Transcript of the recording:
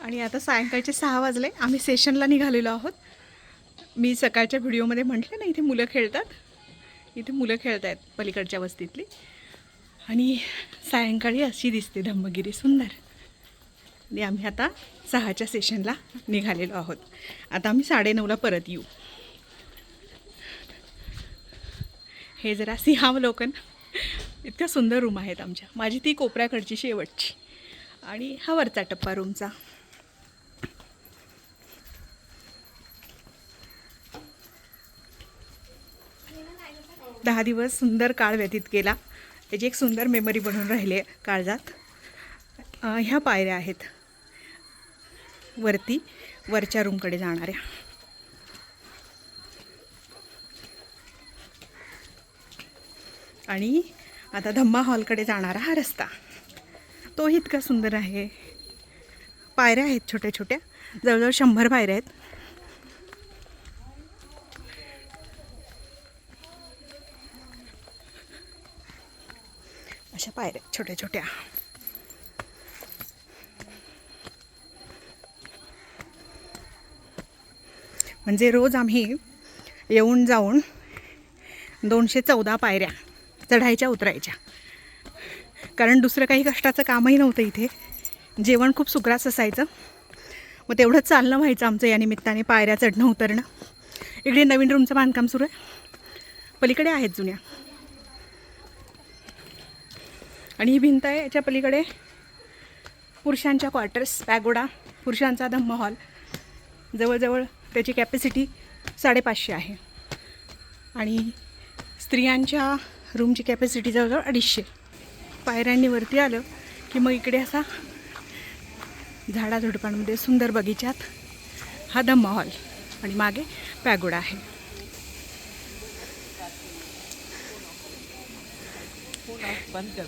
आणि आता सायंकाळचे सहा वाजले. आम्ही सेशनला निघालेलो आहोत. मी सकाळच्या व्हिडिओमध्ये म्हटलं ना इथे मुलं खेळतात. इथे मुलं खेळत आहेत पलीकडच्या वस्तीतली. आणि सायंकाळी अशी दिसते धम्मगिरी सुंदर. आणि आम्ही आता सहाच्या सेशनला निघालेलो आहोत. आता आम्ही साडेनऊला परत येऊ. हे जरा सिंहावलोकन इतक्या सुंदर रूम आहेत आमच्या. माझी ती कोपऱ्याकडची शेवटची. आणि हा वरचा टप्पा रूमचा. दहा दिवस सुंदर काळ व्यतीत केला. त्याची एक सुंदर मेमरी बनून राहिली काळजात. ह्या पायऱ्या आहेत. वरती वरच्या रूमकडे जाणाऱ्या. आणि आता धम्मा हॉलकडे जाणारा हा रस्ता. तो इतका सुंदर आहे. पायऱ्या आहेत छोट्या छोट्या जवळजवळ शंभर पायऱ्या आहेत. अशा पायऱ्या छोट्या छोट्या. म्हणजे रोज आम्ही येऊन जाऊन दोनशे चौदा पायऱ्या चढायच्या उतरायच्या. कारण दुसरं काही कष्टाचं कामही नव्हतं इथे. जेवण खूप सुग्रास असायचं. मग तेवढंच चालणं व्हायचं आमचं या निमित्ताने पायऱ्या चढणं उतरणं. इकडे नवीन रूमचं बांधकाम सुरू आहे. पलीकडे आहेत जुन्या. आणि ही भिंत आहे याच्या पलीकडे पुरुषांच्या क्वार्टर्स पॅगोडा पुरुषांचा धम्म हॉल जवळजवळ त्याची कॅपॅसिटी साडेपाचशे आहे. आणि स्त्रियांच्या रूमची कॅपॅसिटी जवळजवळ अडीचशे. पायऱ्यांनी वरती आलं की मग इकडे असा झाडाझुडपांमध्ये सुंदर बगीच्यात हा धम्म हॉल आणि मागे पॅगोडा आहे. बंद